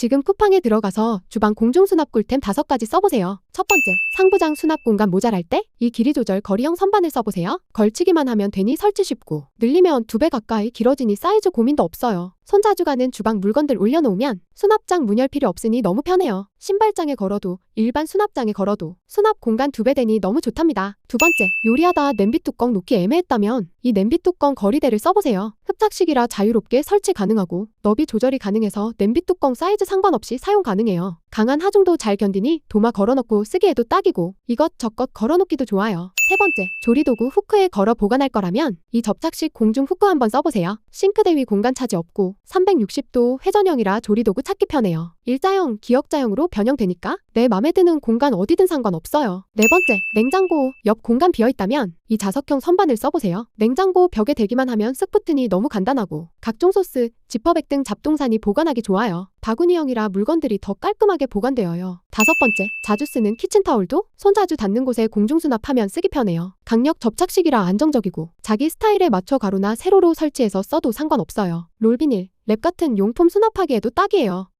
지금 쿠팡에 들어가서 주방 공중 수납 꿀템 5가지 써보세요. 첫 번째, 상부장 수납 공간 모자랄 때 이 길이 조절 거리형 선반을 써보세요. 걸치기만 하면 되니 설치 쉽고 늘리면 두 배 가까이 길어지니 사이즈 고민도 없어요. 손 자주 가는 주방 물건들 올려놓으면 수납장 문 열 필요 없으니 너무 편해요. 신발장에 걸어도 일반 수납장에 걸어도 수납 공간 두 배 되니 너무 좋답니다. 두 번째, 요리하다 냄비 뚜껑 놓기 애매했다면 이 냄비 뚜껑 거리대를 써보세요. 흡착식이라 자유롭게 설치 가능하고 너비 조절이 가능해서 냄비 뚜껑 사이즈 상관없이 사용 가능해요. 강한 하중도 잘 견디니 도마 걸어놓고 쓰기에도 딱이고 이것저것 걸어놓기도 좋아요. 세 번째, 조리도구 후크에 걸어 보관할 거라면 이 접착식 공중 후크 한번 써보세요. 싱크대 위 공간 차지 없고 360도 회전형이라 조리도구 찾기 편해요. 일자형, 기역자형으로 변형되니까 내 맘에 드는 공간 어디든 상관없어요. 네 번째, 냉장고 옆 공간 비어있다면 이 자석형 선반을 써보세요. 냉장고 벽에 대기만 하면 쓱 붙으니 너무 간단하고 각종 소스, 지퍼백 등 잡동사니 보관하기 좋아요. 바구니형이라 물건들이 더 깔끔하게 보관되어요. 다섯 번째, 자주 쓰는 키친타올도 손 자주 닿는 곳에 공중수납하면 쓰기 편해요. 강력 접착식이라 안정적이고 자기 스타일에 맞춰 가루나 세로로 설치해서 써도 상관없어요. 롤비닐, 랩 같은 용품 수납하기에도 딱이에요.